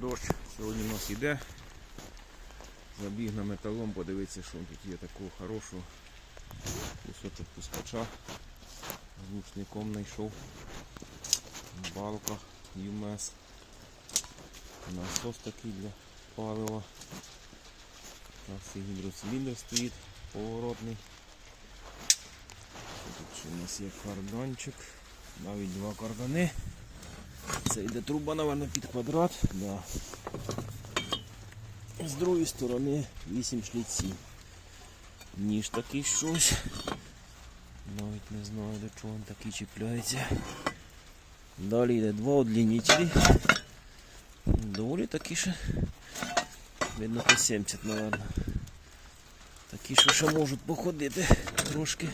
Дощ сьогодні у нас йде. Забіг на металом, подивитися, що тут є такого хорошого. Кусочок пускача. З лучником знайшов. Балка, ЮМС. Насос такий для палива. Ось гідроциліндр стоїть поворотний. Тут ще у нас є карданчик. Навіть два кардани. Це йде труба, напевно, під квадрат. Да. З другої сторони 8 шліців. Ніж такий щось. Навіть не знаю до чого він такий чіпляється. Далі йде два удлінителі. Доволі такі ще. Видно по 70, напевно. Такі, що ще можуть походити трошки.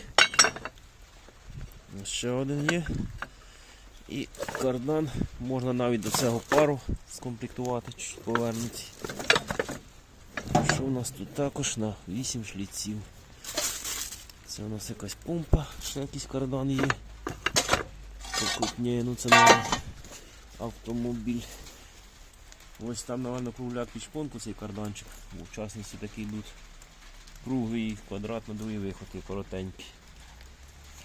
Ще один є. І кардан можна навіть до цього пару скомплектувати, чуть повернути. Що у нас тут також на 8 шліців. Це у нас якась помпа, ще якийсь кардан є. Покрупніє, ну це не автомобіль. Ось там, напевно, кругляк під шпонку цей карданчик. У частності такі йдуть. Круглий, квадратно другий виход і коротенький.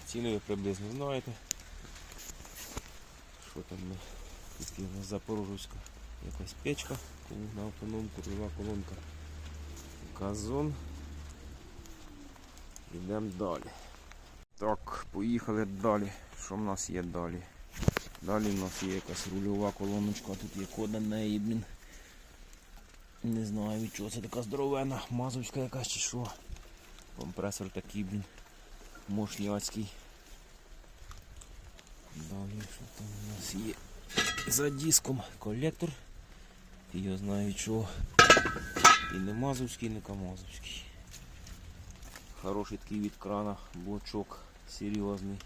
Ціни ви приблизно знаєте. Що там тут є нас Запорожська якась печка, на автономку, рульова колонка. Газон. Йдемо далі. Так, поїхали далі. Що в нас є далі? Далі в нас є якась рульова колоночка, тут є код на неї, блін. Не знаю від чого це така здоровена, мазовська якась чи що. Компресор такий, блін, мощняцький. Далі що там у нас є? За диском колектор. Я знаю від чого. І не мазовський, і не камазовський. Хороший такий від крана, блочок серйозний.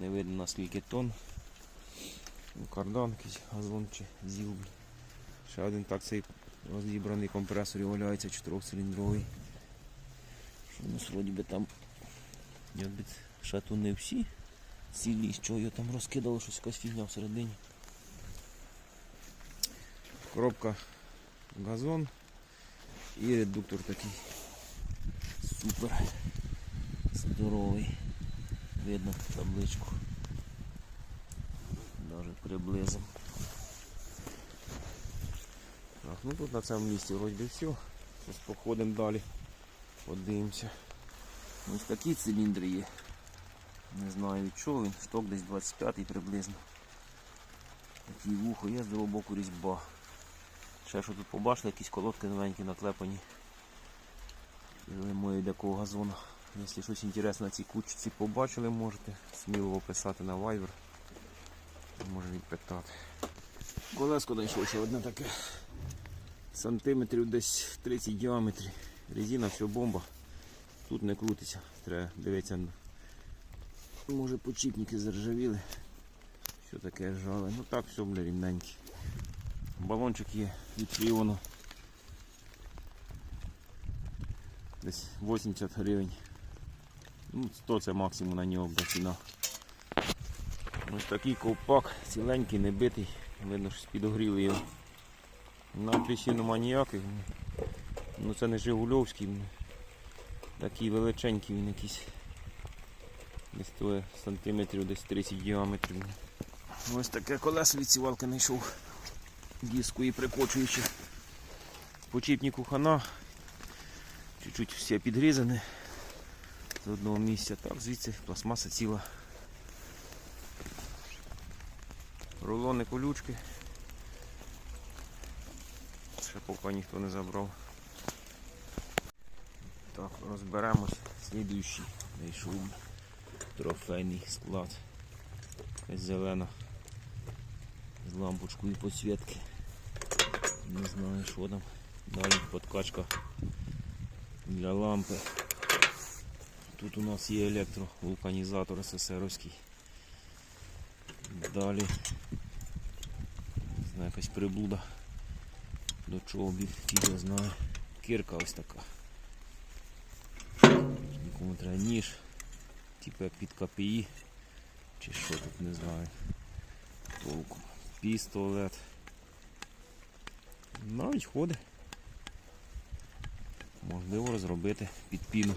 Не видно наскільки тонн. Ну, Кардан якийсь газон чи зіл. Ще один так цей розібраний компресор валяється 4-циліндровий. Що у нас вроді би там якби шатуни всі цілі, що його там розкидало, щось якась фігня всередині. Коробка газон і редуктор такий супер здоровий. Видно табличку. Даже приблизом. Так, ну тут на цьому місці вроді все. Зараз походимо далі. Подивимося. Ось такі циліндри є. Не знаю чого він, шток десь 25 приблизно. Такий вухо є з другого боку різьба. Ще що тут побачили, якісь колодки новенькі наклепані. Моє такого газону. Якщо щось інтересне на цій кучці побачили, можете сміло писати на Viber. Може відпитати. Колеско знайшло ще одне таке. Сантиметрів десь 30 діаметрів. Резина, все бомба. Тут не крутиться. Треба дивитися. Може почіпники заржавіли. Що таке ржаве. Ну так, все бля рівненький. Балончик є від. Десь 80 гривень. Ну, 100 це максимум на нього бо ціна. Ось такий ковпак, ціленький, не битий. Видно, що підогріли його. На причину нема ніяких. Ну це не Жигульовський. Такий величенький він якийсь. Десь стоїть сантиметрів десь 30 діаметрів. Ось таке колесо від сівалки знайшов. Диску і прикочуючи. Почіпнику хана. Чуть-чуть все підрізане з одного місця. Так, звідси пластмаса ціла. Рулони колючки. Ще поки ніхто не забрав. Так, розберемось. Слідуючий знайшов трофейний склад. Зелена з лампочкою підсвітки. Не знаю, що там. Далі подкачка для лампи. Тут у нас є електровулканізатор СССРовський. Далі не знаю, якась приблуда. До чого бік фіга знає. Кирка ось така. Нікому треба ніж. Типу як під КПІ. Чи що тут не знаю. Толку. Пістолет. Навіть ходить. Можливо розробити під піну.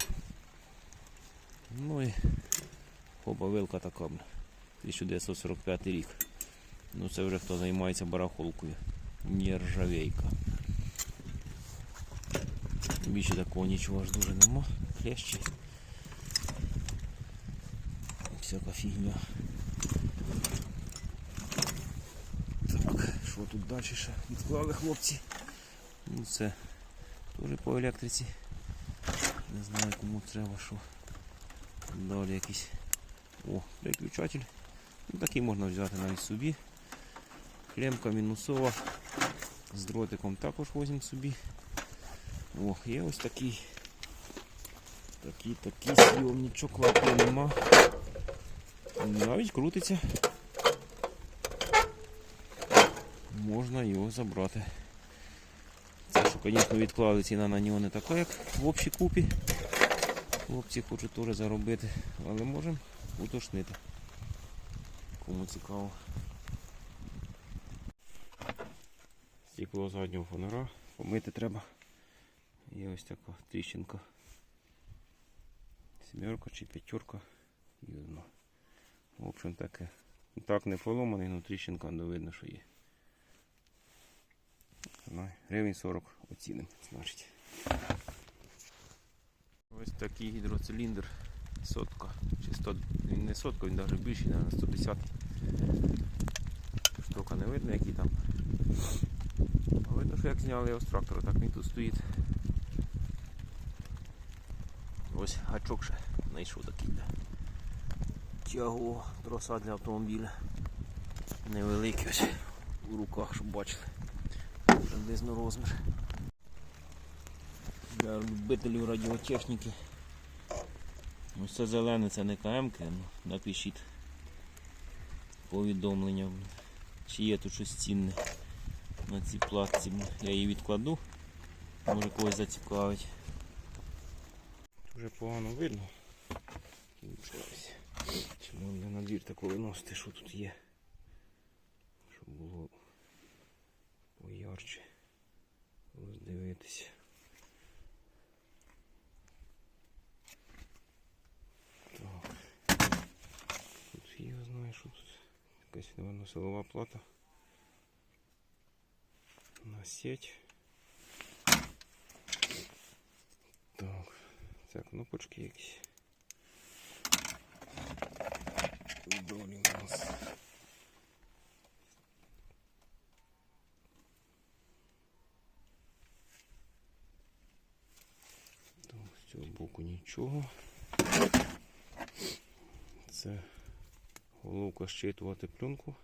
Ну і хоба вилка така. бля. 1945 рік. Ну це вже хто займається барахолкою. Нержавейка. Більше такого нічого ж дуже нема. Клещі. Всяка фігня. Так, що тут далі ще відклали хлопці? Ну це теж по електриці. Не знаю кому треба що. Далі якийсь. О, переключатель. Ну, такий можна взяти навіть собі. Клемка мінусова. З дротиком також возьмемо собі. О, є ось такий. Такий, такий сйомничок, лапи нема. Навіть крутиться. Можна його забрати. Це що, звісно, відклали ціна на нього не така, як в общій купі. Хлопці хочуть теж заробити, але можемо уточнити. Кому цікаво. Стекло заднього фонара помити треба. Є ось така тріщинка. Сімерка чи п'ятерка. Юзно. В общем таке. Так не поломаний, але тріщинка ну, видно, що є. Ну, Гривень 40 оцінимо, значить. Ось такий гідроциліндр. Сотка. Чи 100, він не сотка, він навіть більший, навіть 110. Штука не видно, який там. А Видно, що як зняли його з трактора, так він тут стоїть. Ось гачок ще знайшов такий. Тягу троса для автомобіля. Невеликий ось у руках, щоб бачили. Приблизно розмір. Для любителів радіотехніки. Ось це зелене, це не КМК, ну, напишіть повідомлення. Чи є тут щось цінне на цій платці. Я її відкладу. Може когось зацікавить. Вже погано видно. Ось. Чи можна на двір тако виносити, що тут є. Щоб було поярче роздивитися. Так. Тут я знаю, що тут якась, напевно, силова плата на сеть. Так, це кнопочки якісь. Нас. З цього боку нічого. Це головка щитувати пленку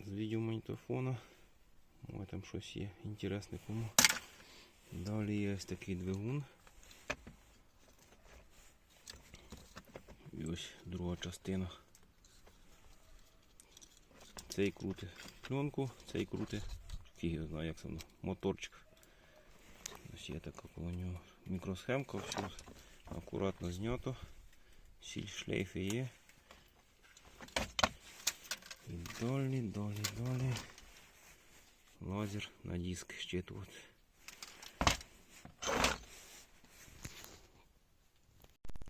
з відеомагнітофона. Ой, там щось є інтересне кому. Далі є ось такий двигун. І ось друга частина. Цей крути пленку, цей крути, фіг знає, як це воно, моторчик. Ось є така коло нього мікросхемка, все акуратно знято. Сіль шлейфи є. І далі, далі, далі. Лазер на диск щитувати.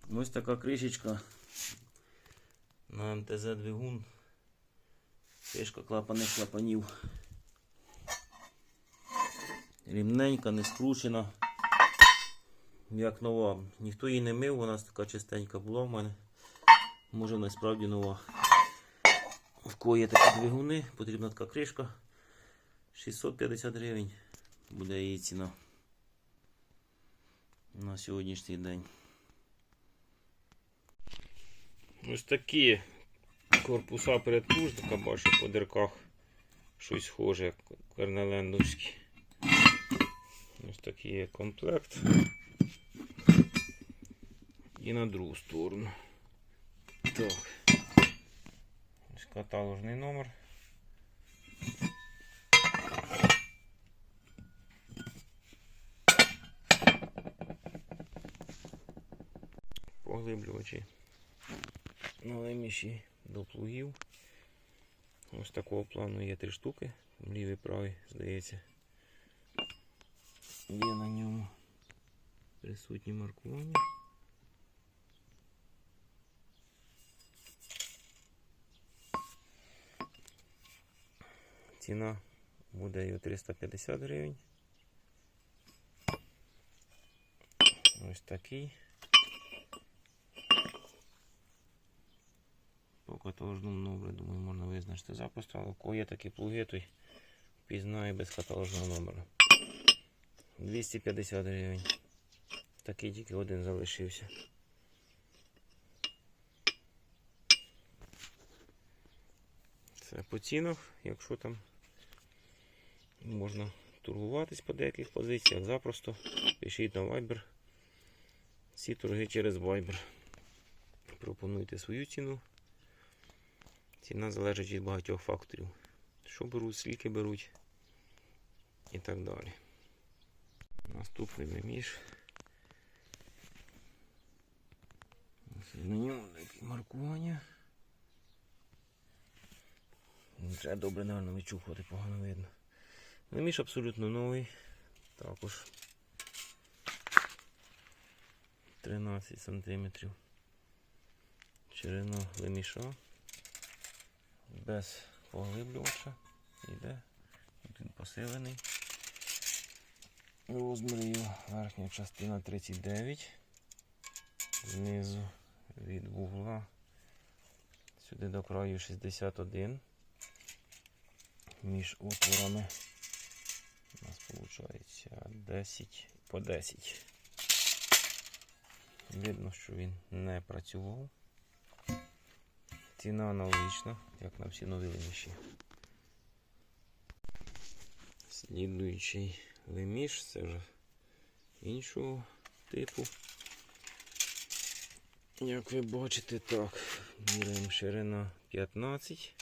Ось така кришечка на МТЗ двигун. Кришка клапаних клапанів. Рівненька, не скручена. Як нова. Ніхто її не мив, вона така чистенька була в мене. Може вона справді нова. В кого є такі двигуни, потрібна така кришка. 650 гривень буде її ціна на сьогоднішній день. Ось такі корпуса передплужника, бачу по дирках щось схоже, як корнелендовські. Ось такий є комплект. І на другу сторону. Так. Ось каталожний номер. Поглиблювачі налеміші до плугів. Ось такого плану є три штуки. Лівий, правий, здається. Є на ньому присутні маркування. Ціна буде його 350 гривень. Ось такий. По каталожному номеру, думаю, можна визначити запросто, але кого є такі плуги, той пізнає без каталожного номера. 250 гривень. Такий тільки один залишився. Це по цінах, якщо там можна торгуватись по деяких позиціях, запросто пишіть на Viber. Всі торги через Viber. Пропонуйте свою ціну. Ціна залежить від багатьох факторів. Що беруть, скільки беруть і так далі. Наступний меміш. Ось На ньому таке маркування. Ну, Треба добре, напевно, вичухувати, погано видно. Меміш абсолютно новий. Також 13 сантиметрів. Ширина леміша. Без поглиблювача. Іде. Тут він посилений. Розмір його верхня частина 39. Знизу від вугла. Сюди до краю 61. Між отворами у нас виходить 10 по 10. Видно, що він не працював. Ціна аналогічна, як на всі нові леміші. Слідуючий леміш, це вже іншого типу. Як ви бачите, так, міряємо ширина 15.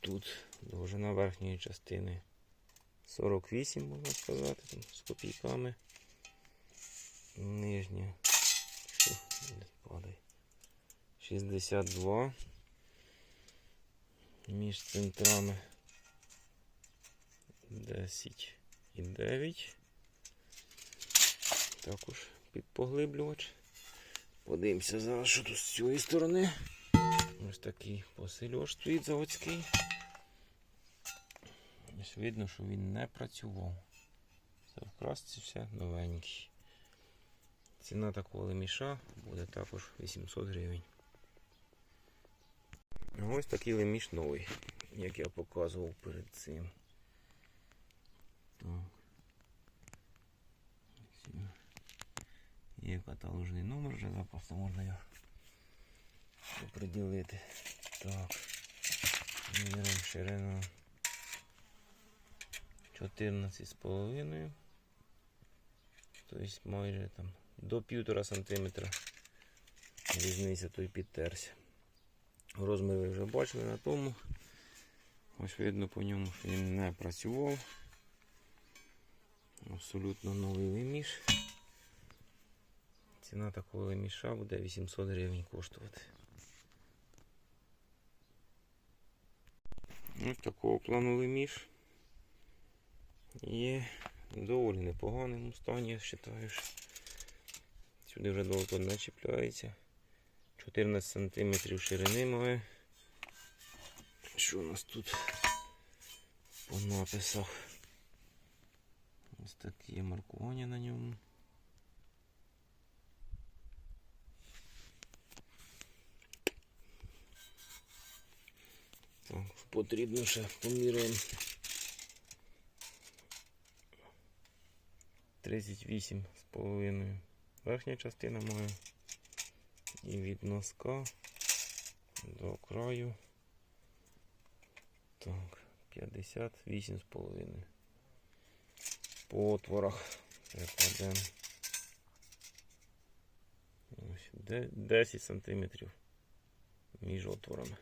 Тут довжина верхньої частини 48, можна сказати, з копійками. Нижня. Що? Не падає. 62. Між центрами 10 і 9. Також під поглиблювач. Подивимося зараз, що тут з цієї сторони. Ось такий посилювач стоїть заводський. Ось видно, що він не працював. Це в красці все новенький. Ціна такого леміша буде також 800 гривень. Ось такий леміш новий, як я показував перед цим. Є каталожний номер, вже запросто можна його оприділити. Так. Міром ширина 14,5. Тобто майже там до півтора сантиметра різниця той підтерся. Розмір вже бачили на тому. Ось видно по ньому, що він не працював. Абсолютно новий леміш. Ціна такого леміша буде 800 гривень коштувати. Ось такого плану леміш. Є в доволі непоганому стані, я вважаю. Сюди вже довго не чіпляється. 14 см ширини має. Що у нас тут по написах? Ось такі маркування на ньому. Так, потрібно ще поміряємо. 38 з половиною. Верхня частина має і від носка до краю. Так, 58 з половиною. По отворах перекладемо. 10 сантиметрів між отворами.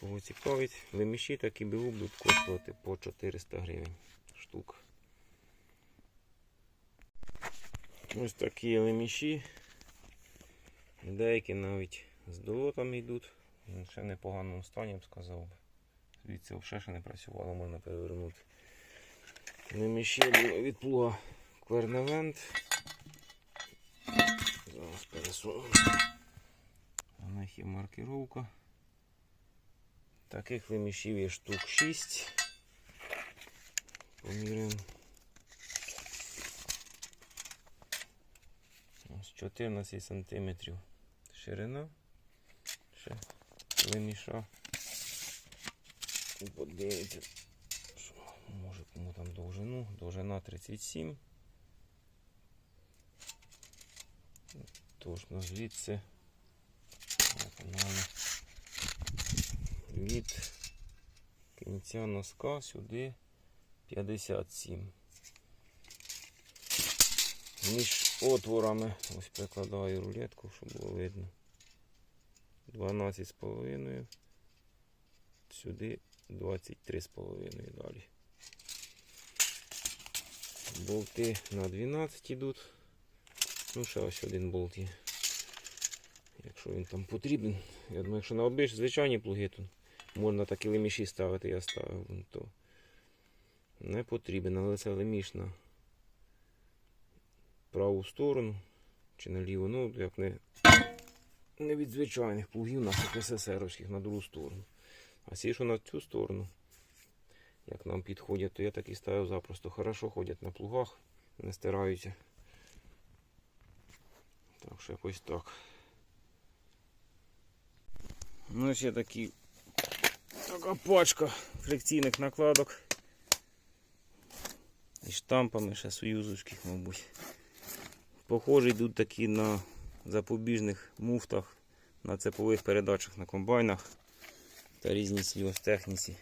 Кого цікавить, леміші такі БУ будуть коштувати по 400 гривень штук. Ось такі леміші. Деякі навіть з долотами йдуть. Ще в непоганому стані, я б сказав. Звідси взагалі ще не працювало, можна перевернути. Ще від плуга Кверневент. Зараз пересуну. У них є маркировка. Таких вимішів є штук 6. Поміряємо. 14 сантиметрів ширина. Ще виміша. Подивіться, що може кому там довжину. Довжина 37. Точно звідси. Від кінця носка сюди 57. Між отворами ось прикладаю рулетку, щоб було видно. 12,5. Сюди 23,5 далі. Болти на 12 йдуть. Ну, ще ось один болт є. Якщо він там потрібен. Я думаю, якщо на обич звичайні плуги, то можна такі леміші ставити, я ставив, то не потрібен, але це леміш на праву сторону чи на ліву, ну як не, не від звичайних плугів наших СССРовських на другу сторону. А що на цю сторону, як нам підходять, то я так і ставив запросто. Хорошо ходять на плугах, не стираються. Так що якось так. Ну, є такі така пачка фрикційних накладок. І штампами ще союзовських, мабуть. Похожі йдуть такі на запобіжних муфтах, на цепових передачах на комбайнах та різній сільгостехніці.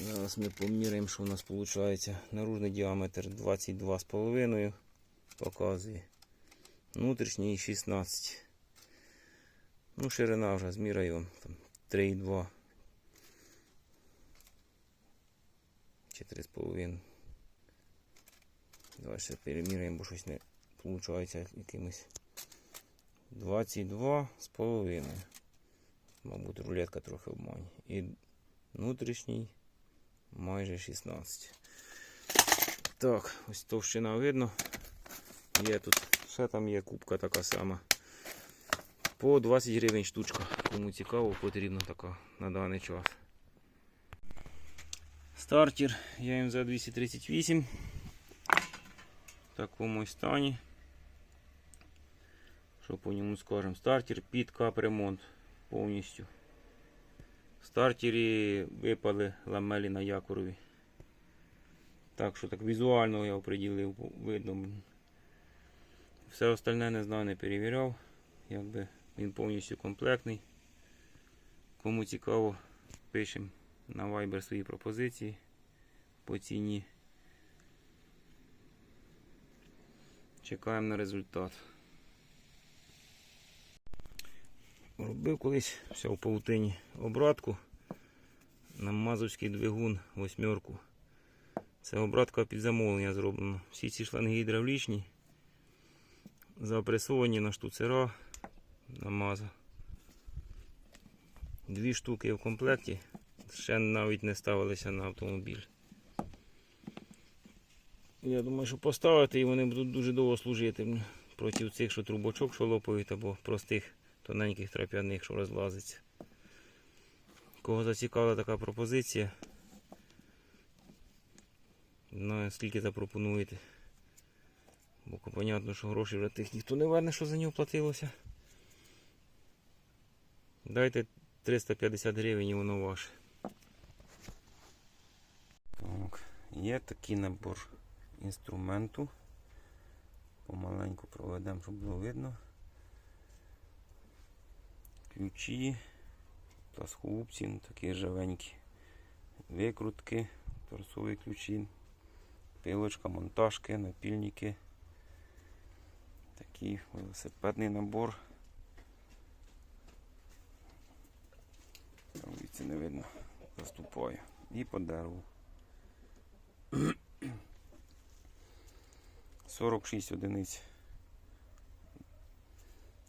Зараз ми поміряємо, що у нас виходить. Наружний діаметр 22,5 показує. Внутрішній 16. Ну, ширина вже зміряю 3,2 чи 3,5. Давай ще переміряємо, бо щось не виходить якимось 22 з половиною. Мабуть, рулетка трохи обманює. І внутрішній майже 16. Так, ось товщина видно. Є тут, ще там є кубка така сама. По 20 гривень штучка. Кому цікаво, потрібна така на даний час. Стартер я за 238 в такому стані. Що по ньому скажемо? Стартер під капремонт повністю. В стартері випали ламелі на якорові. Так що так візуально я оприділив, видно. Все остальне не знаю, не перевіряв. Якби він повністю комплектний. Кому цікаво, пишемо на Viber свої пропозиції по ціні. Чекаємо на результат. Робив колись все в паутині обратку на мазовський двигун восьмерку. Це обратка під замовлення зроблена. Всі ці шланги гідравлічні, запресовані на штуцера на маза. Дві штуки в комплекті. Ще навіть не ставилися на автомобіль. Я думаю, що поставити і вони будуть дуже довго служити проти цих, що трубочок, що лопають, або простих тоненьких трап'яних, що розлазиться. Кого зацікавила така пропозиція? Ну, скільки запропонуєте? Бо понятно, що гроші вже тих ніхто не верне, що за нього платилося. Дайте 350 гривень і воно ваше. Так, є такий набор інструменту. Помаленьку проведемо, щоб було видно. Ключі, пласкогубці, ну, такі живенькі. Викрутки, торцові ключі, пилочка, монтажки, напільники. Такий велосипедний набор. Там не видно, заступаю. І по дереву. 46 одиниць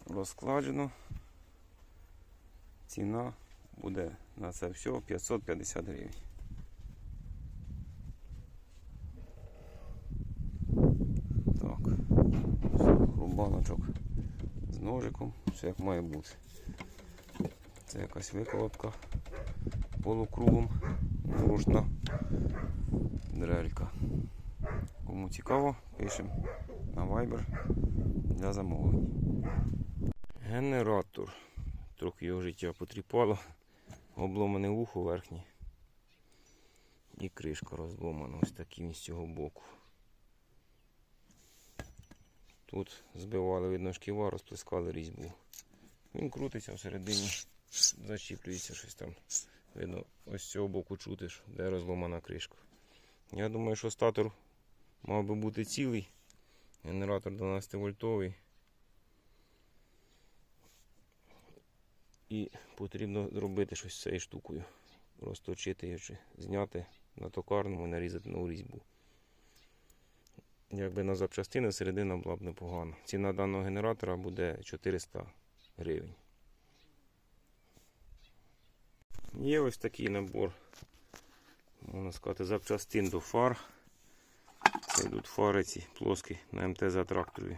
розкладено. Ціна буде на це все 550 гривень. Так, рубаночок з ножиком, все як має бути. Це якась виколотка полукругом, рушна дрелька. Кому цікаво, пишемо на Viber для замовлень. Генератор. Трохи його життя потріпало. Обломане вухо верхнє. І кришка розломана ось таким з цього боку. Тут збивали видно шківа, розплескали різьбу. Він крутиться всередині, зачіплюється щось там. Видно, ось з цього боку чути, де розломана кришка. Я думаю, що статор мав би бути цілий. Генератор 12 вольтовий. І потрібно зробити щось з цією штукою. Розточити її чи зняти на токарному, нарізати нову різьбу. Якби на запчастини середина була б непогана. Ціна даного генератора буде 400 гривень. Є ось такий набор, можна сказати, запчастин до фар. Це йдуть фари ці плоскі на МТЗ тракторі.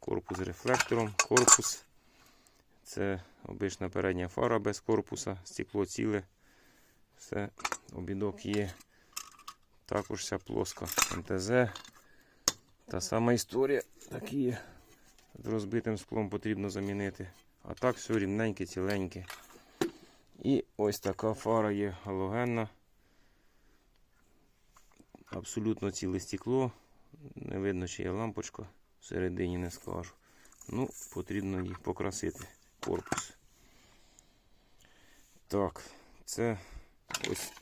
Корпус з рефлектором, корпус. Це обична передня фара без корпуса, стекло ціле. Все, обідок є. Також вся плоска МТЗ. Та сама історія. Такі. З розбитим склом потрібно замінити. А так все рівненьке, ціленьке. І ось така фара є галогенна. Абсолютно ціле стекло. Не видно, чи є лампочка. Всередині не скажу. Ну, потрібно їх покрасити. Корпус. Так, це ось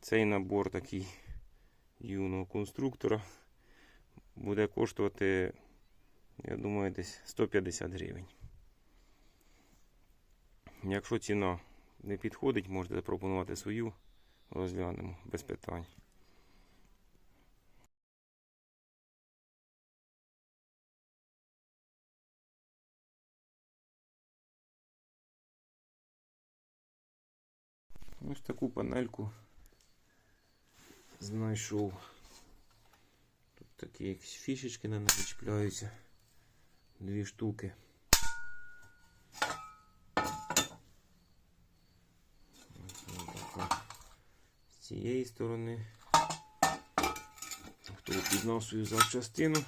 цей набор такий юного конструктора буде коштувати, я думаю, десь 150 гривень. Якщо ціна не підходить, можете запропонувати свою, розглянемо без питань. Ось таку панельку знайшов. Тут такі якісь фішечки на неї чіпляються. Дві штуки. З цієї сторони. Хто впізнав свою запчастину.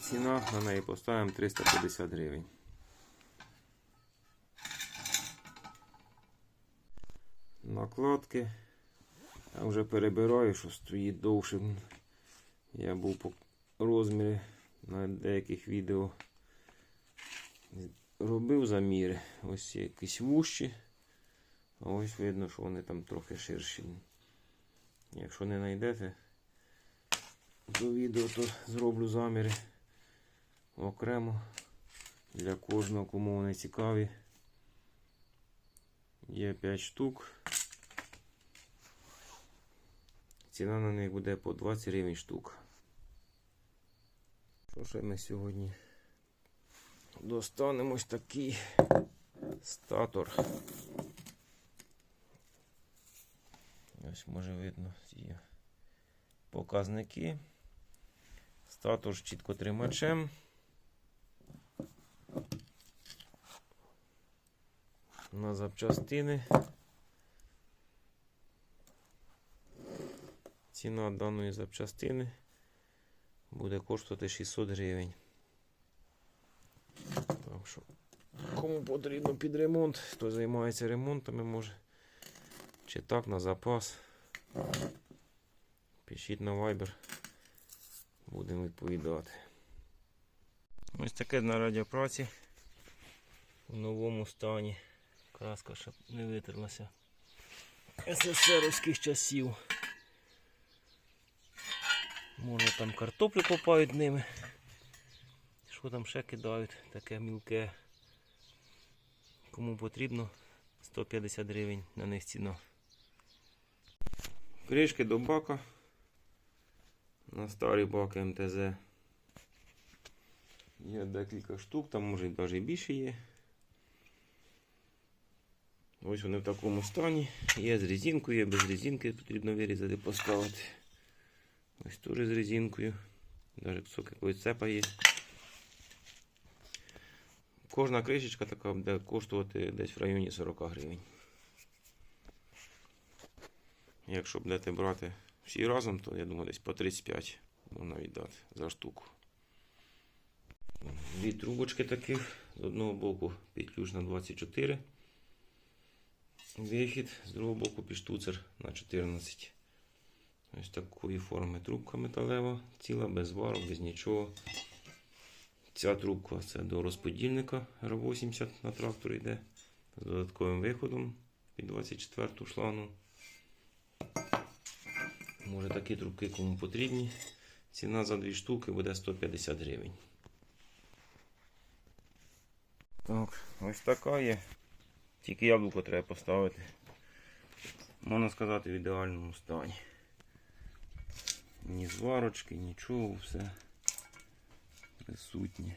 Ціна на неї поставимо 350 гривень. Накладки. Я вже перебираю, що стоїть довше. Я був по розмірі на деяких відео. Робив заміри. Ось якісь вущі. А ось видно, що вони там трохи ширші. Якщо не знайдете до відео, то зроблю заміри окремо для кожного, кому вони цікаві. Є 5 штук. Ціна на них буде по 20 гривень штук. Що ж ми сьогодні достанемо ось такий статор. Ось може видно ці показники. Статор з чіткотримачем. На запчастини. Ціна даної запчастини буде коштувати 600 гривень. Так що, кому потрібно під ремонт, хто займається ремонтами, може. Чи так на запас. Пишіть на Viber. Будемо відповідати. Ось таке на радіопраці в новому стані. Краска щоб не витерлася. СССРівських часів. Може там картоплю копають ними. Що там ще кидають, таке мілке. Кому потрібно 150 гривень на них ціна. Кришки до бака. На старі баки МТЗ. Є декілька штук, там може навіть більше є. Ось вони в такому стані. Є з резинкою, є без резинки, потрібно вирізати, поставити. Ось теж з резинкою. Навіть кусок якогось цепа є. Кожна кришечка така буде коштувати десь в районі 40 гривень. Якщо будете брати всі разом, то я думаю десь по 35 можна віддати за штуку. Дві трубочки таких. З одного боку петлюш на 24. Вихід, з другого боку піштуцер на 14. Ось такої форми трубка металева, ціла, без варок, без нічого. Ця трубка це до розподільника R80 на трактор йде. З додатковим виходом під 24 шлангу. Може такі трубки кому потрібні. Ціна за дві штуки буде 150 гривень. Так, ось така є. Тільки яблуко треба поставити. Можна сказати, в ідеальному стані. Ні зварочки, нічого, все присутнє.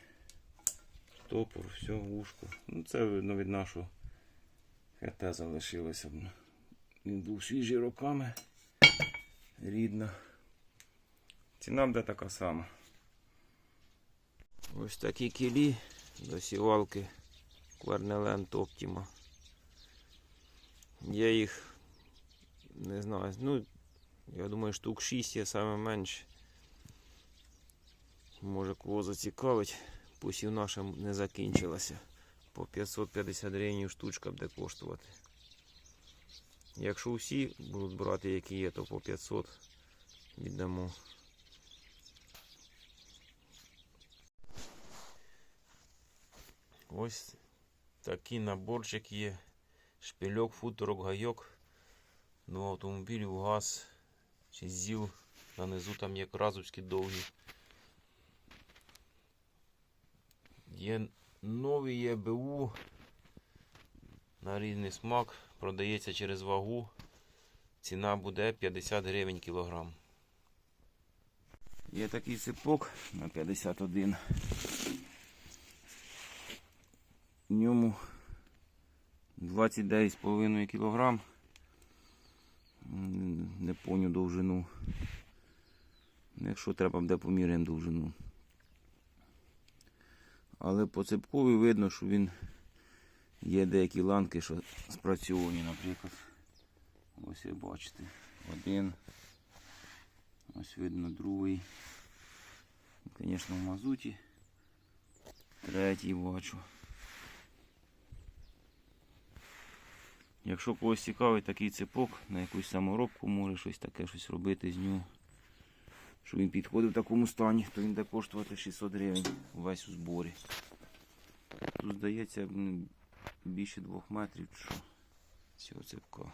Топор, все, вушко. Ну це видно від нашого ХТ залишилося. Він був свіжий роками. Рідна. Ціна буде така сама. Ось такі кілі до сівалки Querneland Optima. Я їх не знаю, ну, я думаю, штук 6 є саме менше. Може кого зацікавить, посів наша не закінчилася. По 550 гривень штучка буде коштувати. Якщо всі будуть брати, які є, то по 500 віддамо. Ось такий наборчик є. Шпильок, футорок, гайок. До автомобілів газ чи ЗІЛ. Нанизу там є кразовські довгі. Є новий є БУ на різний смак. Продається через вагу. Ціна буде 50 гривень кілограм. Є такий ципок на 51. В ньому 29,5 кг. Не поню довжину. Якщо треба, буде поміряємо довжину. Але по цепкові видно, що він є деякі ланки, що спрацьовані, наприклад. Ось ви бачите. Один. Ось видно другий. Звісно, в мазуті. Третій бачу. Якщо когось цікавить такий цепок на якусь саморобку, може щось таке щось робити з нього. Щоб він підходив в такому стані, то він буде коштувати 600 гривень весь у зборі. Тут здається більше двох метрів що цього цепка.